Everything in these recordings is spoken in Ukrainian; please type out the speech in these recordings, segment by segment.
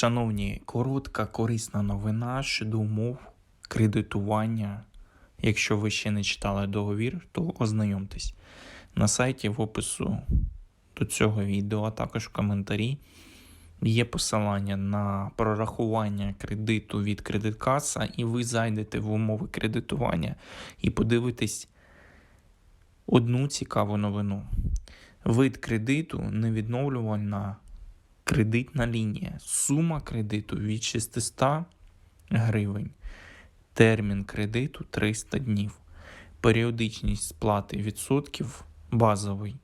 Шановні, коротка корисна новина щодо умов кредитування. Якщо ви ще не читали договір, то ознайомтесь. На сайті в опису до цього відео, а також в коментарі є посилання на прорахування кредиту від кредиткаса, і ви зайдете в умови кредитування і подивитесь одну цікаву новину. Вид кредиту невідновлювальна кредитна лінія. Сума кредиту від 600 гривень. Термін кредиту 300 днів. Періодичність сплати відсотків базовий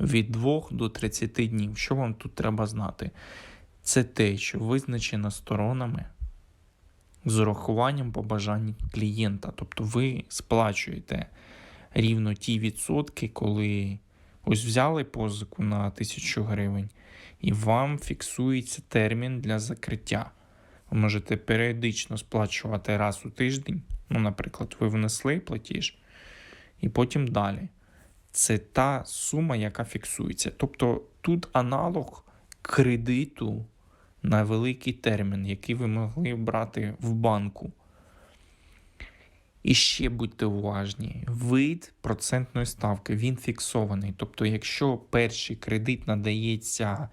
від 2 до 30 днів. Що вам тут треба знати? Це те, що визначено сторонами з урахуванням побажань клієнта. Тобто ви сплачуєте рівно ті відсотки, коли ось взяли позику на 1000 гривень, і вам фіксується термін для закриття. Ви можете періодично сплачувати раз у тиждень. Ну, наприклад, ви внесли платіж, і потім далі. Це та сума, яка фіксується. Тобто тут аналог кредиту на великий термін, який ви могли брати в банку. І ще будьте уважні, вид процентної ставки він фіксований. Тобто, якщо перший кредит надається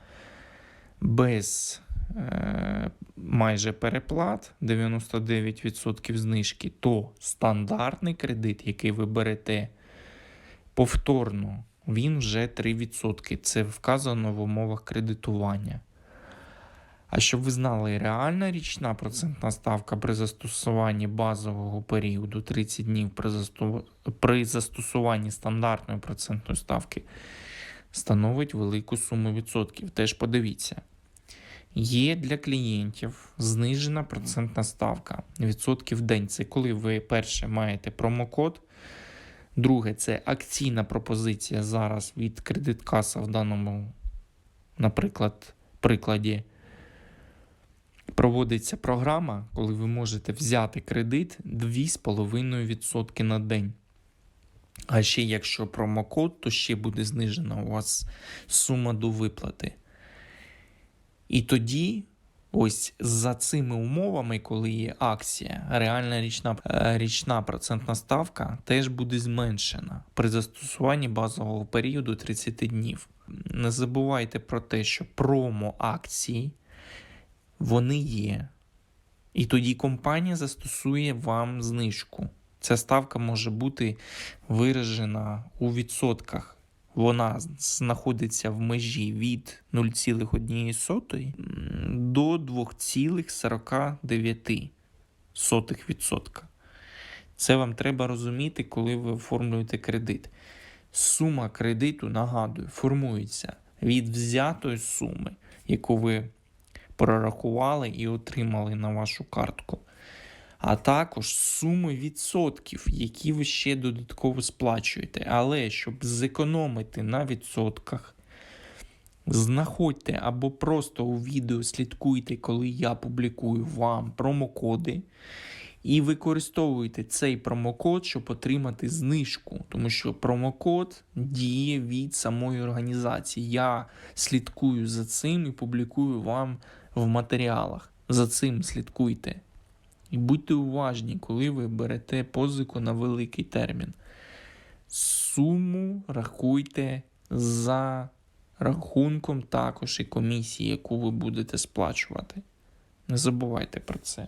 без е, майже переплат 99% знижки, то стандартний кредит, який ви берете повторно, він вже 3%. Це вказано в умовах кредитування. А щоб ви знали, реальна річна процентна ставка при застосуванні базового періоду 30 днів при, засту... при застосуванні стандартної процентної ставки становить велику суму відсотків. Теж подивіться. Є для клієнтів знижена процентна ставка відсотків в день. Це коли ви перше маєте промокод. Друге, це акційна пропозиція зараз від кредиткаса в даному, наприклад, прикладі. Проводиться програма, коли ви можете взяти кредит 2,5% на день. А ще якщо промокод, то ще буде знижена у вас сума до виплати. І тоді, ось за цими умовами, коли є акція, реальна річна, е, річна процентна ставка теж буде зменшена при застосуванні базового періоду 30 днів. Не забувайте про те, що промо-акції вони є. І тоді компанія застосує вам знижку. Ця ставка може бути виражена у відсотках. Вона знаходиться в межі від 0,1 до 2,49%. Це вам треба розуміти, коли ви оформлюєте кредит. Сума кредиту, нагадую, формується від взятої суми, яку ви прорахували і отримали на вашу картку, а також суми відсотків, які ви ще додатково сплачуєте. Але щоб зекономити на відсотках, знаходьте або просто у відео слідкуйте, коли я публікую вам промокоди. І використовуйте цей промокод, щоб отримати знижку, тому що промокод діє від самої організації. Я слідкую за цим і публікую вам в матеріалах. За цим слідкуйте. І будьте уважні, коли ви берете позику на великий термін. Суму рахуйте за рахунком також і комісії, яку ви будете сплачувати. Не забувайте про це.